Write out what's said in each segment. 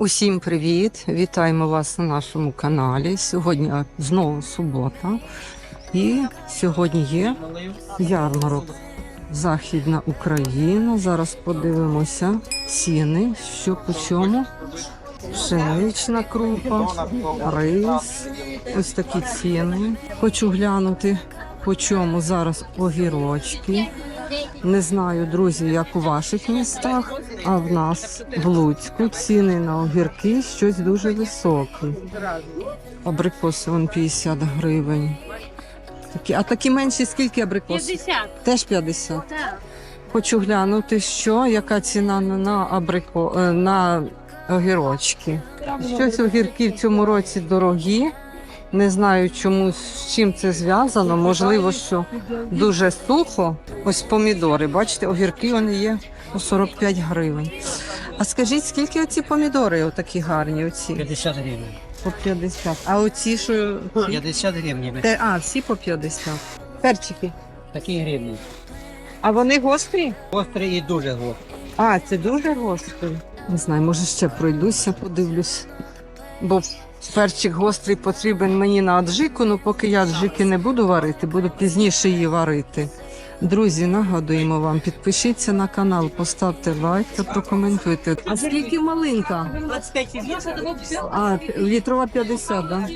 Усім привіт! Вітаємо вас на нашому каналі. Сьогодні знову субота, і сьогодні є ярмарок Західна Україна. Зараз подивимося ціни, що по чому. Пшенична крупа, рис, ось такі ціни. Хочу глянути, по чому зараз огірочки. Не знаю, друзі, як у ваших містах, а в нас в Луцьку ціни на огірки щось дуже високі. Абрикоси вон 50 гривень. Такі, а такі менші скільки абрикоси? 50. Теж 50. Так. Хочу глянути, що, яка ціна на, на, абрико, е, на огірочки. Щось огірки в цьому році дорогі. Не знаю, чому з чим це зв'язано. Можливо, що дуже сухо. Ось помідори. Бачите, огірки вони є по 45 гривень. А скажіть, скільки оці помідори отакі гарні? Оці 50 гривень. по 50. А оці що? 50 гривень. Те- А, всі по 50. Перчики. Такі гривні. А вони гострі? Гострі і дуже гострі. А, це дуже гострий. Не знаю, може ще пройдуся, подивлюсь. Бо перчик гострий потрібен мені на аджику, ну поки я аджики не буду варити, буду пізніше її варити. Друзі, нагадуємо вам, підпишіться на канал, поставте лайк та прокоментуйте. А скільки малинка? 25 А, літрова 50, да?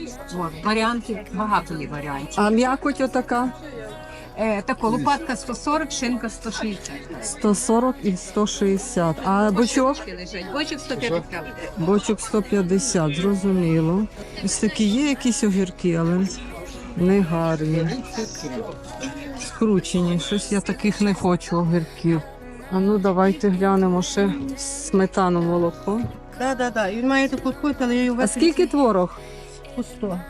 Варіантів, багато є варіантів. А м'якоть отака? Е, тако, лопатка 140, шинка 160. 140 і 160. А бочок? Лежать. Бочок 150. Бочок 150, зрозуміло. Ось такі є якісь огірки, але не гарні. Скручені. Щось я таких не хочу огірків. А ну давайте глянемо ще сметану молоко. Так, так, так. Він має таку кульку, але я його А скільки творог? по 100.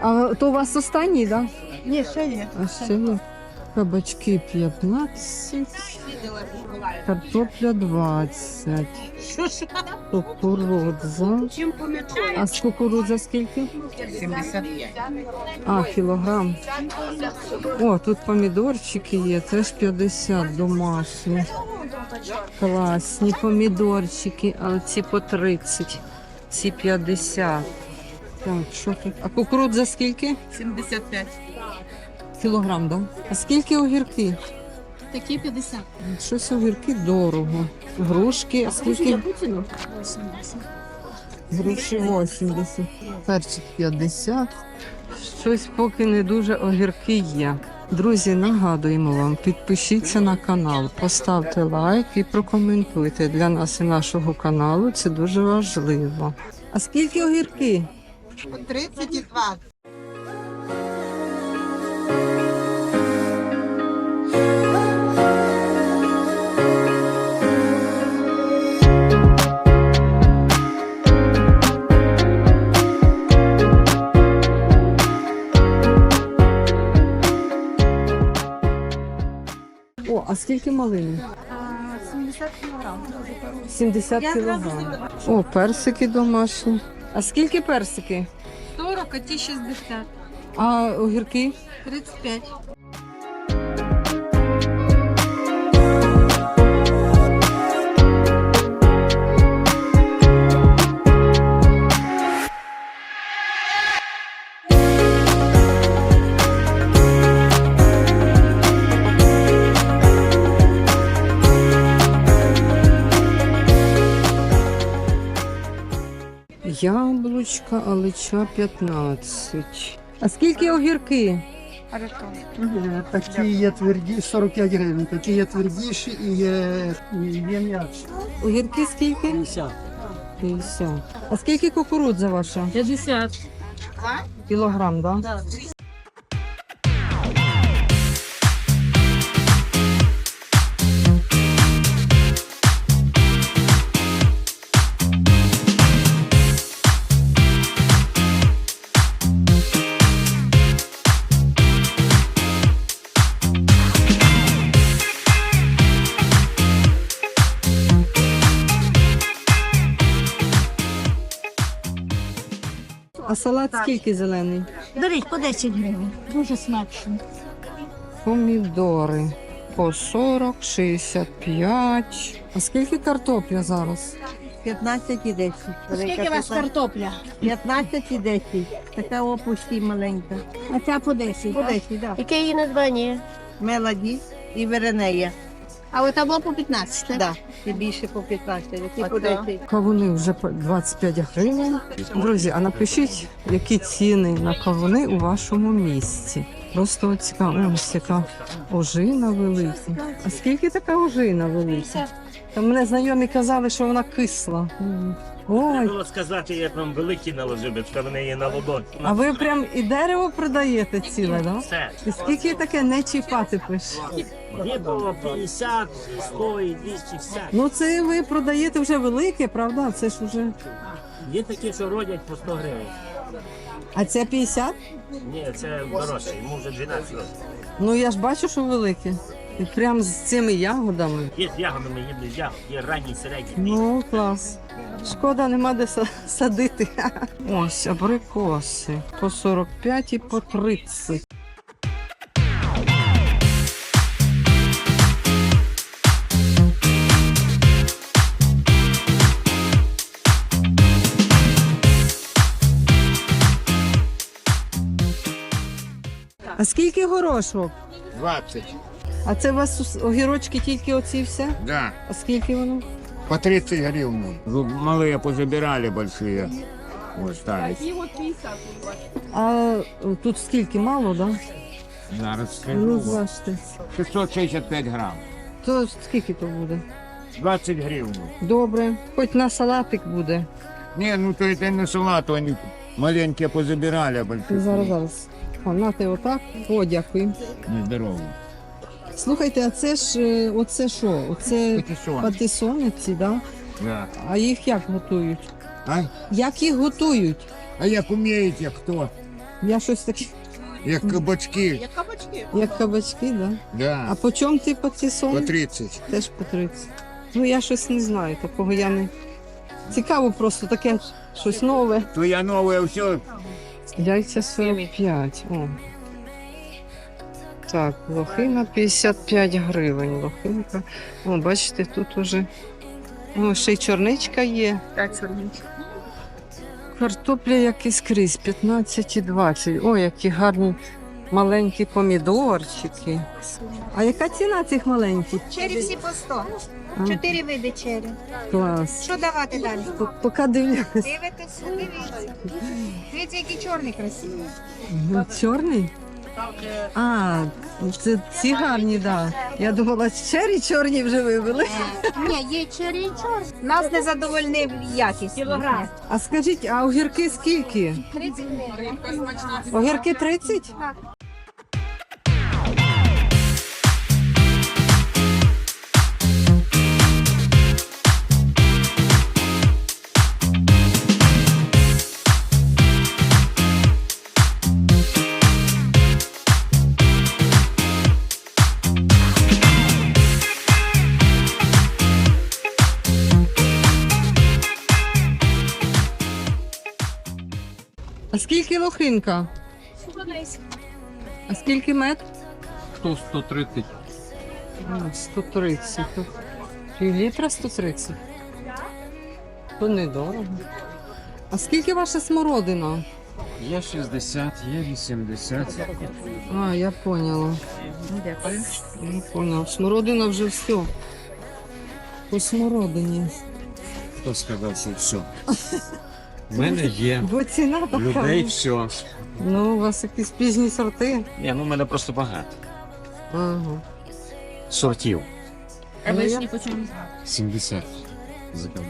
А то у вас останній, так? Да? Ні, ще є. А ще є. Кабачки 15, картопля 20, кукурудза. А з кукурудза скільки? 75. А, кілограм. О, тут помідорчики є, теж 50 домашні. Класні помідорчики, а ці по 30, ці 50. Так, що тут? А кукурудза скільки? 75. Кілограм, так? Да? А скільки огірки? Такі 50. Щось огірки дорого. Грушки, а скільки? Груші 80. Перчик 50. Щось поки не дуже огірки є. Друзі, нагадуємо вам, підпишіться на канал, поставте лайк і прокоментуйте. Для нас і нашого каналу це дуже важливо. А скільки огірки? 30 і 20. Скільки малини? 70 кілограм. 70 кілограм. О, персики домашні. А скільки персики? 40, а ті 60. А огірки? 35. Яблучка, алича 15. А скільки огірки? Такі є тверді, 45 гривень, такі є твердіші і є, і є м'якші. Огірки скільки? 50. 50. А скільки кукурудза ваша? 50. Кілограм, так? Да? Салат скільки зелений? Беріть по 10 гривень. Дуже смачно. Помідори по 40, 65. А скільки картопля зараз? 15 і 10. Скільки у вас картопля? 15 і 10. Така опусті маленька. А ця по 10. По 10, так. Яке її названня? Мелоді і Веренея. А от була по 15, так? Да. і більше по 15, які подати? Кавуни вже по 25 гривень. Друзі, а напишіть, які ціни на кавуни у вашому місті. Просто цікаво, ось яка ожина велика. А скільки така ожина велика? Та мене знайомі казали, що вона кисла. Ой, Було сказати, як вам великі наложив, що вони є на ладонь. а ви прям і дерево продаєте ціле, да? Все. І скільки таке не чіпати пише? Є було 50, 100 і 200, все. Ну це ви продаєте вже велике, правда? Це ж вже. Є такі, що родять по 100 гривень. А це 50? Ні, це дорожче, йому вже 12 років. Ну я ж бачу, що велике. І прям з цими ягодами. Є з ягодами, є без ягод, є ранні, середні. Ну, клас. Шкода, нема де са- садити. Ось абрикоси по 45 і по 30. А скільки горошок? 20. А це у вас ус- огірочки тільки оці все? Да. А скільки воно? По 30 гривен. Зуб- Малые позабирали, большие. Вот ставить. А тут скільки мало, да? Зараз Ну, скажу. бачите. 665 грамм. То скільки то буде? 20 гривен. Добре, хоч на салатик буде. Не, ну то это не салат, они маленькие позабирали, а большие. Зараз, зараз. О, нате отак. О, дякую. Нездоровые. Слухайте, а це ж е, оце що? Оце Патиссон. патисониці, да? Да. А їх як готують? А? Як їх готують? а як умеете, хто? Я щось таке, Як кабачки. як кабачки, да? А Да. по чому ти По патисон? 30. Теж по 30. Ну я щось не знаю, такого я не. Цікаво просто таке щось нове. Твоя новая все. Яйця 45. О. Так, лохина 55 гривень. Лохинка. О, бачите, тут уже. О, ще й чорничка є. Картопля як і скрізь, 15 і 20. О, які гарні маленькі помідорчики. А яка ціна цих маленьких? Чері всі по 100. А, Чотири види чері. клас. Що давати далі? П- Поки дивлюсь. Дивитесь, дивіться. Дивіться, який чорний красивий. Ну, Чорний? А, це ці гарні, так. Да. Я думала, чері чорні вже вивели. Ні, є чері чорні. Нас не задовольнив якість. Кілограм. А скажіть, а огірки скільки? 30 гривень. Огірки 30? А скільки лохинка? А скільки мед? Хто 130? А, 130. То Пів літра 130. То недорого. А скільки ваша смородина? Є 60, є 80. А, я поняла. Дякую. Я поняла. Смородина вже все. По смородині. Хто сказав, що все? У мене є. Бо ціна така. Людей все. Ну, у вас якісь пізні сорти. Ні, ну в мене просто багато. Ага. Сортів. Ну, я- 70. Заказав.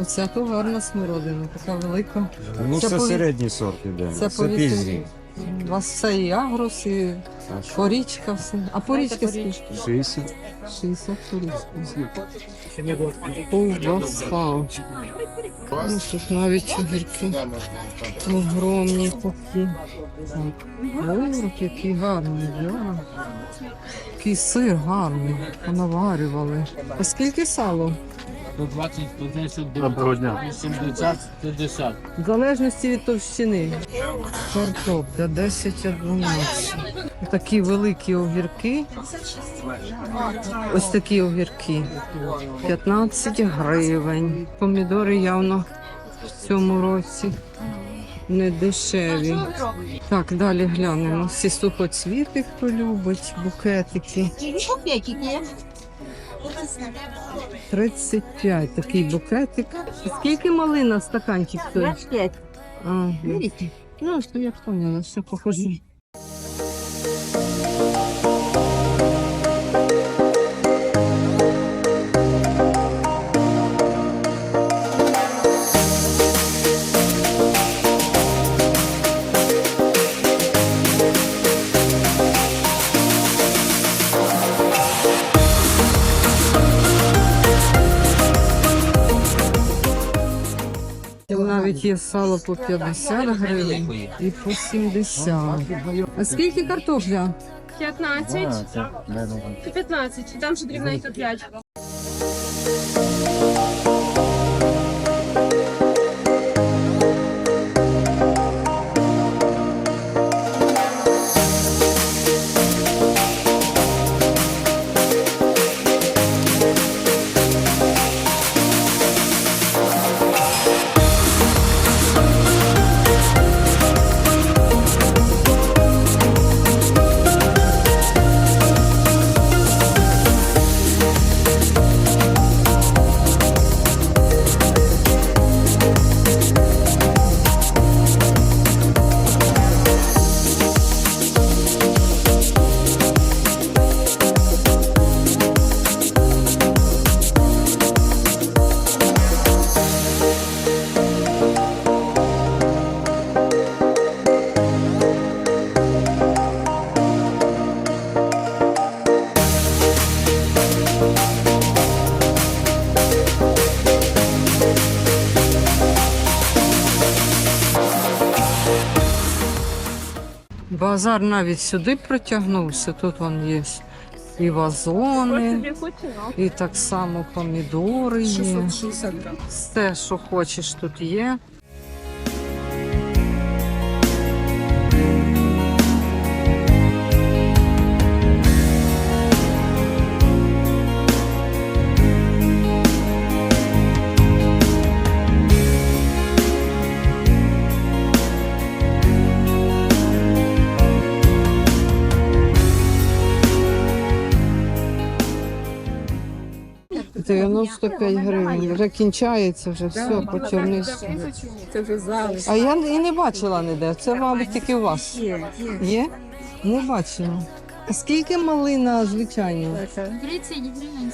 Оця то гарна смородина, така велика. Ну, Це це пові- середній сорт іде. Це Це повітря. пізній. У вас все і агрос, і порічка, все. А порічка скільки? 60. 60 порічка. Ковбаса. Ну, тут навіть огірки огромні такі. Ой, який гарний, да. Який сир гарний. Понаварювали. А скільки сало? 120, 110, Доброго дня. 80, 50. В залежності від товщини. Картопля 10 12. Такі великі огірки. Ось такі огірки. 15 гривень. Помідори явно в цьому році не дешеві. Так, далі глянемо. Всі сухоцвіти, хто любить, букетики. 35 такий букетик. Скільки малина стаканчик стоїть? 25. Ага. Ну, що я поняла, все похоже. Навіть є сало по 50 гривень і по 70. А скільки картопля? 15 і 15. Там ще дрібненько 5. Базар навіть сюди протягнувся. Тут вон є і вазони, і так само помідори є. Все, що хочеш, тут є. – 95 гривень. Вже кінчається, вже все, почернись. Це вже залиш. А я і не бачила ніде. Це, мабуть, тільки у вас. Є? Не бачила. Скільки малина, звичайно? 30 гривень.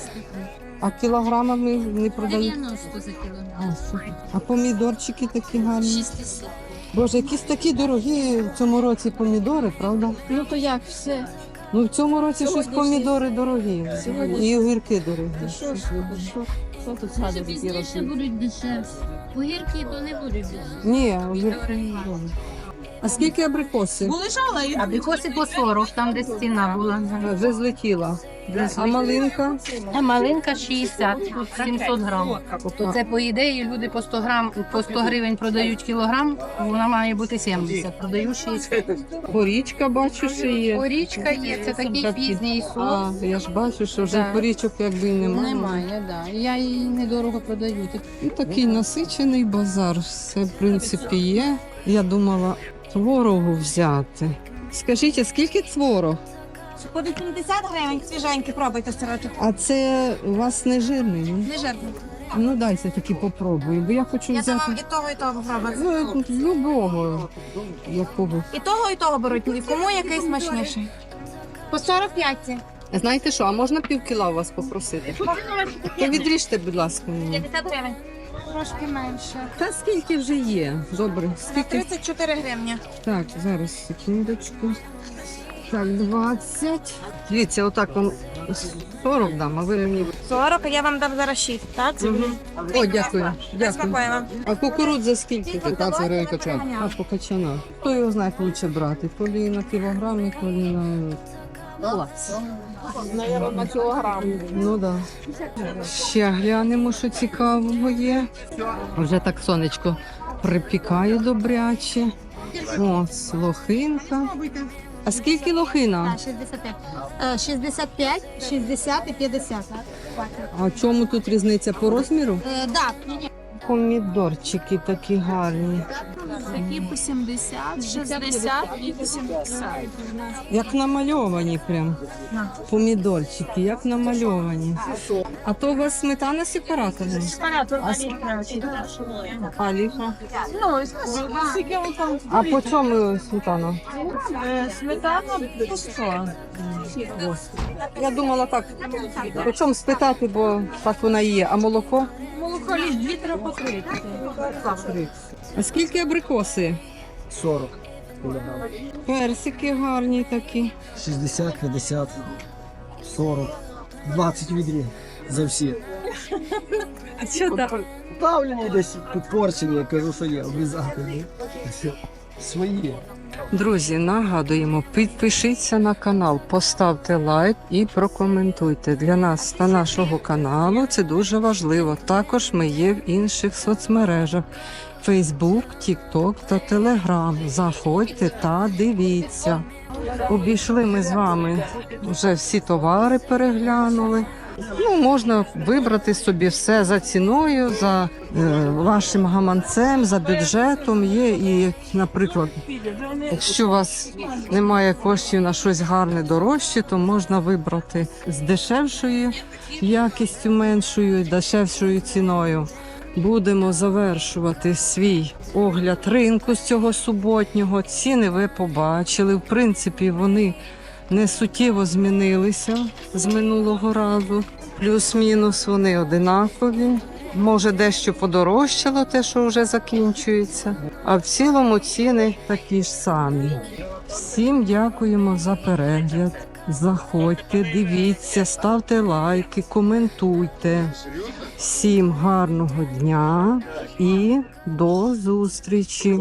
А кілограмами не продають? 90 за кілограм. А, супер. а помідорчики такі гарні. 60. Боже, якісь такі дорогі в цьому році помідори, правда? Ну то як все? Ну в цьому році щось помідори дорогі. І огірки дорогі. Що ж, що? Що тут Може, пізніше будуть дешевші. Огірки то не будуть дешевші. Ні, огірки не дорогі. А скільки абрикоси? Лежала, Абрикоси по 40, там де стіна була. Вже злетіла. А малинка? А малинка 60, 700 грам. Тобто це по ідеї люди по 100 грам, по 100 гривень продають кілограм, вона має бути 70, продаю 60. Порічка бачу, що є. Порічка є, це такий пізній сорт. А, я ж бачу, що вже Так. порічок якби і немає. Немає, да. Я її недорого продаю. І такий насичений базар. Все, в принципі, є. Я думала творогу взяти. Скажіть, а скільки творог? По 80 гривень свіженькі, пробуйте сирочок. А це у вас не жирний? ні? Не жирно. Ну дайте таки попробую, бо я хочу Я там взяти. вам і того, і того попробую. Ну, з любого якого. І того, і того беруть. Кому який смачніший? По 45 ці. Знаєте що, а можна пів кіла у вас попросити? То відріжте, будь ласка, мені. 50 гривень. Трошки менше. Та скільки вже є? Добре, скільки? 34 гривні. Так, зараз секундочку. Так, 20. Дивіться, отак вам 40 дам, а ви мені. 40, а я вам дам зараз 6, так? Мгм. О, дякую. Дякую. Спокійно. А кукурудза скільки? 15 гривень качан. А по качанах. Хто його знає, лучше брати? То лі на кілограм, то лі на Ну да. Ще глянемо, що цікавого є. Вже так сонечко припікає добряче. Ось лохинка. А скільки лохина? 65. Е, 65, 60 і 50. А в чому тут різниця по розміру? Е, да. Помідорчики такі гарні. Такі по 70, 60 і 80. Як намальовані прям. Помідорчики, як намальовані. А то у вас сметана сепараторна? А ліха? А по чому сметана? Сметана по 100. Я думала так. По чому спитати, бо так вона є. А молоко? Молоко літра по 30. А скільки абрикоси? 40. Персики гарні такі. 60, 50, 40, 20 відрів за всі. А що так? Ставлені десь тут порчені, я кажу, що є, обов'язково. Свої. Друзі, нагадуємо, підпишіться на канал, поставте лайк і прокоментуйте. Для нас та нашого каналу це дуже важливо. Також ми є в інших соцмережах: Facebook, TikTok та Telegram. Заходьте та дивіться. Обійшли ми з вами вже всі товари переглянули. Ну, можна вибрати собі все за ціною, за е, вашим гаманцем, за бюджетом. Є і, наприклад, Якщо у вас немає коштів на щось гарне дорожче, то можна вибрати з дешевшою якістю, меншою, дешевшою ціною. Будемо завершувати свій огляд ринку з цього суботнього. Ціни ви побачили. В принципі, вони не суттєво змінилися з минулого разу. Плюс-мінус вони одинакові. Може, дещо подорожчало те, що вже закінчується. А в цілому ціни такі ж самі. Всім дякуємо за перегляд. Заходьте, дивіться, ставте лайки, коментуйте. Всім гарного дня і до зустрічі!